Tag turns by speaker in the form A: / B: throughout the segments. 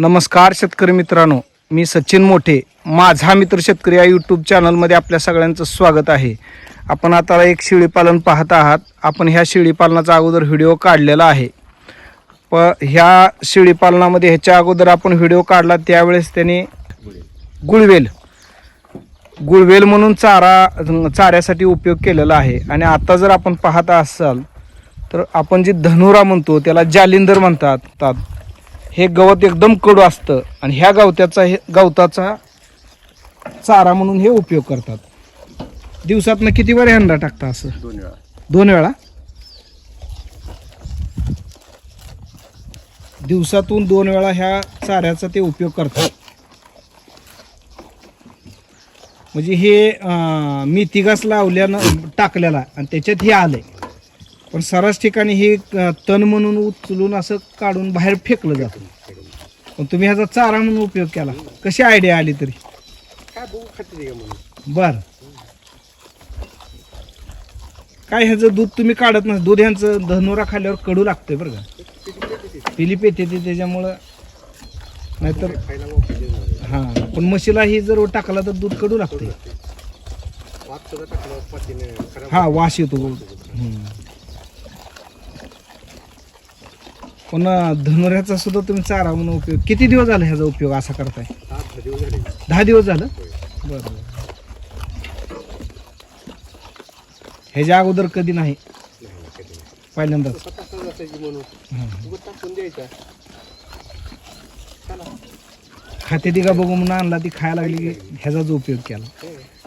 A: नमस्कार शेतकरी मित्रांनो मी सचिन मोठे माझा मित्र शेतकरी या यूट्यूब चॅनलमध्ये आपल्या सगळ्यांचं स्वागत आहे. आपण आता एक शेळीपालन पाहत आहात. आपण ह्या शेळीपालनाचा अगोदर व्हिडिओ काढलेला आहे. प ह्या शेळीपालनामध्ये ह्याच्या अगोदर आपण व्हिडिओ काढला त्यावेळेस त्याने गुळवेल. गुळवेल म्हणून चारा चाऱ्यासाठी उपयोग केलेला आहे. आणि आता जर आपण पाहत असाल तर आपण जे धनुरा म्हणतो त्याला जालिंदर म्हणतात. तात. हे गवत एकदम कडू असतं. आणि ह्या गवत्याचा हे गवताचा चारा म्हणून हे उपयोग करतात. दिवसातनं किती वेळा हंडा टाकता असं?
B: दोन वेळा.
A: दोन वेळा? दिवसातून दोन वेळा ह्या चाऱ्याचा ते उपयोग करतात. म्हणजे हे मेथी घास लावल्यानं टाकलेला आणि त्याच्यात हे आलंय. पण सर्रास ठिकाणी हे तण म्हणून उचलून असं काढून बाहेर फेकलं जातं. पण तुम्ही ह्याचा चारा म्हणून उपयोग केला. कशी आयडिया आली तरी? बर. काय ह्याचं दूध तुम्ही काढत नाही दूध ह्यांचं धनुरा खाल्ल्यावर कडू लागतंय बरं का? पिली पेते ते त्याच्यामुळं. नाहीतर हां पण म्हशीला ही जर टाकला तर दूध कडू लागतंय. हा वास येतो पण धनुऱ्याचा सुद्धा तुम्ही चारा म्हणून उपयोग किती दिवस झाला ह्याचा उपयोग असा करताय?
B: दहा दिवस झालं.
A: बरं बरं. ह्याच्या अगोदर कधी नाही?
B: पहिल्यांदा
A: पहिल्यांदाच. खाते ती का बघू म्हणून आणला ती खायला लागली की ह्याचाच उपयोग केला.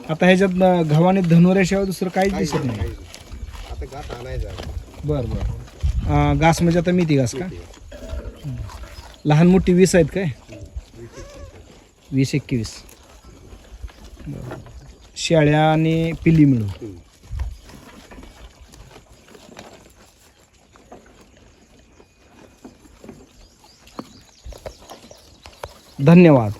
A: आता ह्याच्यात अं, गव्हाने धनुऱ्याशिवाय दुसरं काहीच दिसत
B: नाही,
A: बरं बरं. अं, घास म्हणजे आता मेथी घास का? लहान मोठी वीस आहेत काय? वीस एकवीस. बरं. शेळ्या आणि पिल्ली मिळून. धन्यवाद.